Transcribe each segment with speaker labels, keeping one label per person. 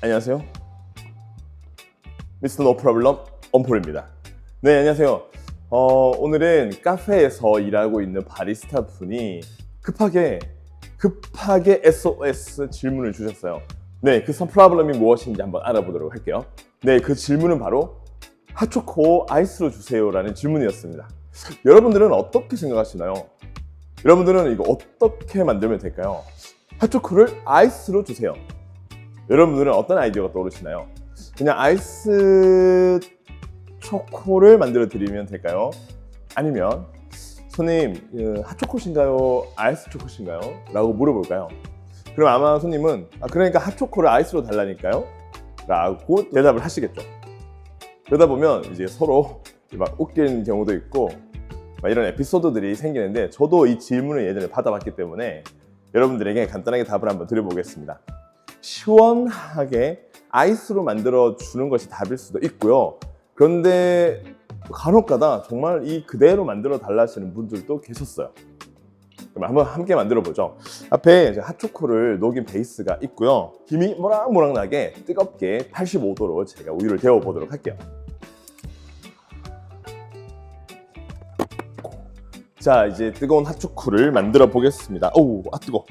Speaker 1: 안녕하세요. 미스터 노 프로블럼 엄폴입니다. 네, 안녕하세요. 어, 오늘은 카페에서 일하고 있는 바리스타 분이 급하게 급하게 SOS 질문을 주셨어요. 네, 그 프로블럼이 무엇인지 한번 알아보도록 할게요. 네, 그 질문은 바로 핫초코 아이스로 주세요라는 질문이었습니다. 여러분들은 어떻게 생각하시나요? 여러분들은 이거 어떻게 만들면 될까요? 핫초코를 아이스로 주세요. 여러분들은 어떤 아이디어가 떠오르시나요? 그냥 아이스 초코를 만들어 드리면 될까요? 아니면 손님 어, 핫초코신가요? 아이스 초코신가요? 라고 물어볼까요? 그럼 아마 손님은 아, 그러니까 핫초코를 아이스로 달라니까요? 라고 대답을 하시겠죠. 그러다 보면 이제 서로 막 웃기는 경우도 있고 막 이런 에피소드들이 생기는데 저도 이 질문을 예전에 받아봤기 때문에 여러분들에게 간단하게 답을 한번 드려보겠습니다. 시원하게 아이스로 만들어 주는 것이 답일 수도 있고요. 그런데 간혹가다 정말 이 그대로 만들어 달라시는 분들도 계셨어요. 그럼 한번 함께 만들어 보죠. 앞에 핫초코를 녹인 베이스가 있고요. 김이 모락모락 나게 뜨겁게 85도로 제가 우유를 데워 보도록 할게요. 자, 이제 뜨거운 핫초코를 만들어 보겠습니다. 어우, 아 뜨거.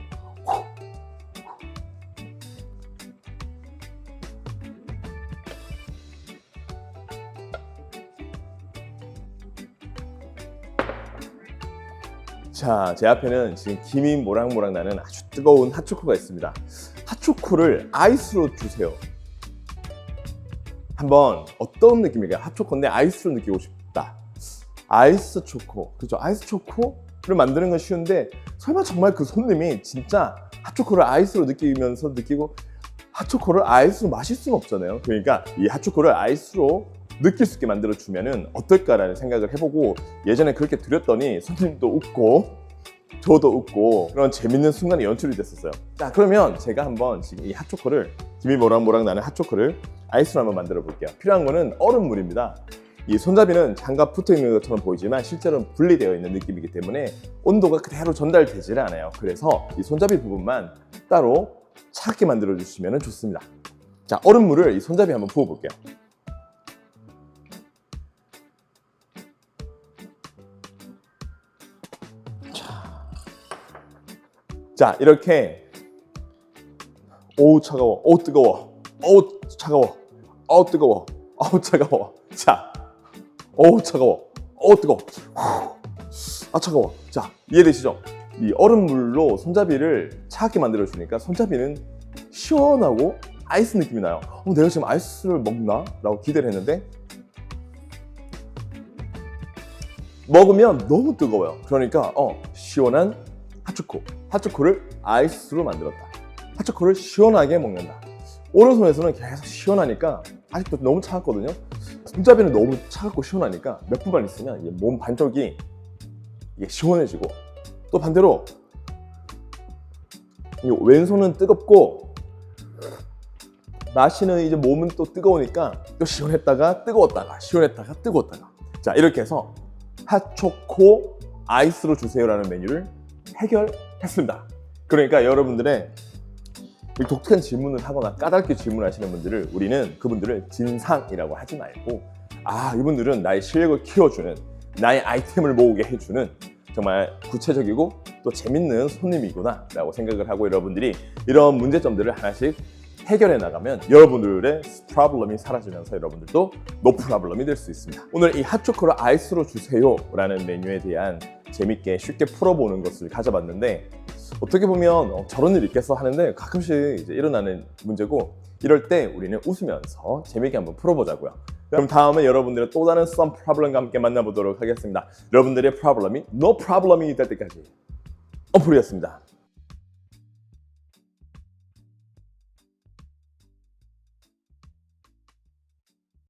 Speaker 1: 자, 제 앞에는 지금 김이 모락모락 나는 아주 뜨거운 핫초코가 있습니다. 핫초코를 아이스로 주세요. 한번 어떤 느낌일까요? 핫초코인데 아이스로 느끼고 싶다. 아이스 초코. 그죠? 아이스 초코를 만드는 건 쉬운데 설마 정말 그 손님이 진짜 핫초코를 아이스로 느끼면서 느끼고 핫초코를 아이스로 마실 수는 없잖아요. 그러니까 이 핫초코를 아이스로 느낄 수 있게 만들어 주면은 어떨까라는 생각을 해보고 예전에 그렇게 드렸더니 손님도 웃고 저도 웃고 그런 재밌는 순간이 연출이 됐었어요. 자 그러면 제가 한번 지금 이 핫초코를 김이 모락모락 나는 핫초코를 아이스로 한번 만들어 볼게요. 필요한 거는 얼음물입니다. 이 손잡이는 장갑 붙어 있는 것처럼 보이지만 실제로는 분리되어 있는 느낌이기 때문에 온도가 그대로 전달되질 않아요. 그래서 이 손잡이 부분만 따로 차갑게 만들어 주시면 좋습니다. 자 얼음물을 이 손잡이 한번 부어 볼게요. 자 이렇게. 오우 차가워. 오우 뜨거워. 오우 차가워. 어우 뜨거워. 어우 차가워. 자. 어우 차가워. 어우 뜨거워. 후. 아 차가워. 자 이해되시죠? 이 얼음물로 손잡이를 차갑게 만들어 주니까 손잡이는 시원하고 아이스 느낌이 나요. 어, 내가 지금 아이스를 먹나? 라고 기대를 했는데 먹으면 너무 뜨거워요. 그러니까 어 시원한 핫초코 핫초코를 아이스로 만들었다. 핫초코를 시원하게 먹는다. 오른손에서는 계속 시원하니까 아직도 너무 차갑거든요. 손잡이는 너무 차갑고 시원하니까 몇 분만 있으면 몸 반쪽이 시원해지고 또 반대로 이 왼손은 뜨겁고 마시는 이제 몸은 또 뜨거우니까 또 시원했다가 뜨거웠다가 시원했다가 뜨거웠다가 자 이렇게 해서 핫초코 아이스로 주세요라는 메뉴를 해결 했습니다. 그러니까 여러분들의 이 독특한 질문을 하거나 까다롭게 질문하시는 분들을 우리는 그분들을 진상이라고 하지 말고 아 이분들은 나의 실력을 키워주는 나의 아이템을 모으게 해주는 정말 구체적이고 또 재밌는 손님이구나 라고 생각을 하고 여러분들이 이런 문제점들을 하나씩 해결해 나가면 여러분들의 프로블럼이 사라지면서 여러분들도 노 프로블럼이 될 수 있습니다. 오늘 이 핫초코를 아이스로 주세요 라는 메뉴에 대한 재밌게 쉽게 풀어보는 것을 가져봤는데 어떻게 보면 어, 저런 일이 있겠어 하는데 가끔씩 이제 일어나는 문제고 이럴 때 우리는 웃으면서 재밌게 한번 풀어보자고요. 그럼 다음에 여러분들의 또 다른 썸 프로블럼과 함께 만나보도록 하겠습니다. 여러분들의 프로블럼이 노 프로블럼이 될 때까지 어플이었습니다.